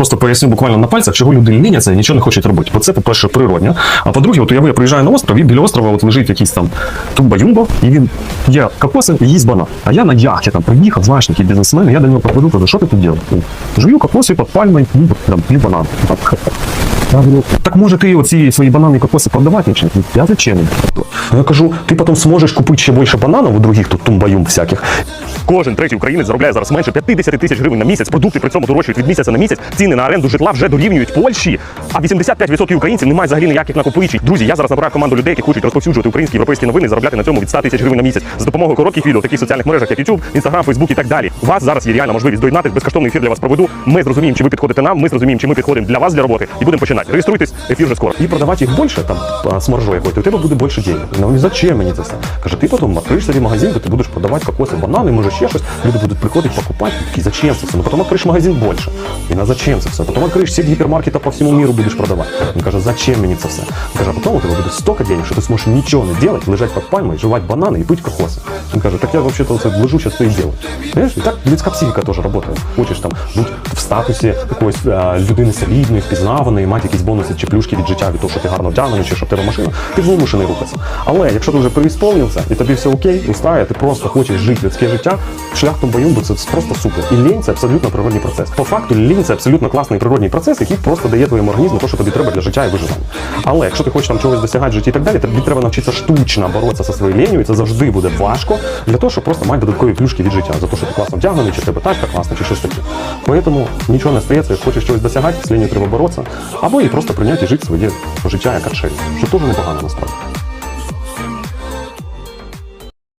Просто поясню буквально на пальцях, чого люди ліняться і нічого не хочуть робити. Бо це, по-перше, природньо. А по-друге, от я приїжджаю на остров, і біля острова от лежить якийсь там тумба-юмбо, і він є кокоси і їсть банан. А я на яхті там приїхав, знаєш, такий бізнесмен, і я до нього підходу, кажу, що ти тут робиш? Жую кокоси під пальмою, там, п'ю банан. Я говорю, так може ти оці свої банани і кокоси продавати? Я зачем? Я кажу, ти потім зможеш купити ще більше бананів у других тут тумбаюм всяких. Кожен третій українець заробляє зараз менше 50 тисяч гривень на місяць. Продукти при цьому дорожчають від місяця на місяць. Ціни на оренду житла вже дорівнюють Польщі. А 85% українців не мають взагалі ніяких накопичень. Друзі, я зараз набираю команду людей, які хочуть розповсюджувати українські європейські новини, заробляти на цьому від 100 тисяч гривень на місяць за допомогою коротких відео, таких соціальних мережах, як YouTube, Instagram, Facebook і так далі. У вас зараз є реальна можливість доєднатись, безкоштовний ефір для вас проведу. Ми зрозуміємо, чи ви підходите нам. Ми зрозуміємо, чи ми підходимо для вас для роботи, і будемо починати. Реєструйтесь, ефір вже скоро. і продавати їх більше там з маржою якою, то у тебе буде більше денег. Ну зачем мені це все? Каже, ти потім відкриєш собі магазин, де ти будеш продавати кокоси, банани, може ще щось. Люди будуть приходити покупати. Такі, зачем це все? Ну потім відкриєш магазин більше. І на зачем це все? Потім відкриєш сеть гіпермаркетів по всьому міру будеш продавати. Він каже, зачем мені це все? Він каже, а потім у тебе буде стільки денег, що ти зможеш нічого не робити, лежати під пальмою, жувати банани і пити кокоси. Він каже, так я взагалі-то це лежу, зараз то і делаю. Понимаєш? І так людська психіка теж працює. Хочеш там бути в статусі якоїсь а, людини солідної, впізнаваної, мати якісь бонуси чи плюшки від життя, від того, що ти гарно вдягнений, чи що в тебе машина, ти вимушений рухатися. Але якщо ти вже переісполнився і тобі все окей, устає, ти просто хочеш жити людське життя, шлях до це просто супер. І лінь це абсолютно природний процес. По факту лінь це абсолютно класний природний процес, який просто дає твоєму організму те, що тобі треба для життя і виживання. Але якщо ти хочеш там чогось досягати в житті і так далі, тобі треба навчитися штучно боротися зі своєю лінію, і це завжди буде важко для того, щоб просто мати додаткові плюшки від життя, за те, що ти класно вдягнений, чи тебе тачка класна, чи щось таке. Тому нічого не стається, як хочеш чогось досягати, з лінією треба боротися, або і просто прийняти жити своє життя як аршері, що теж непогано насправді.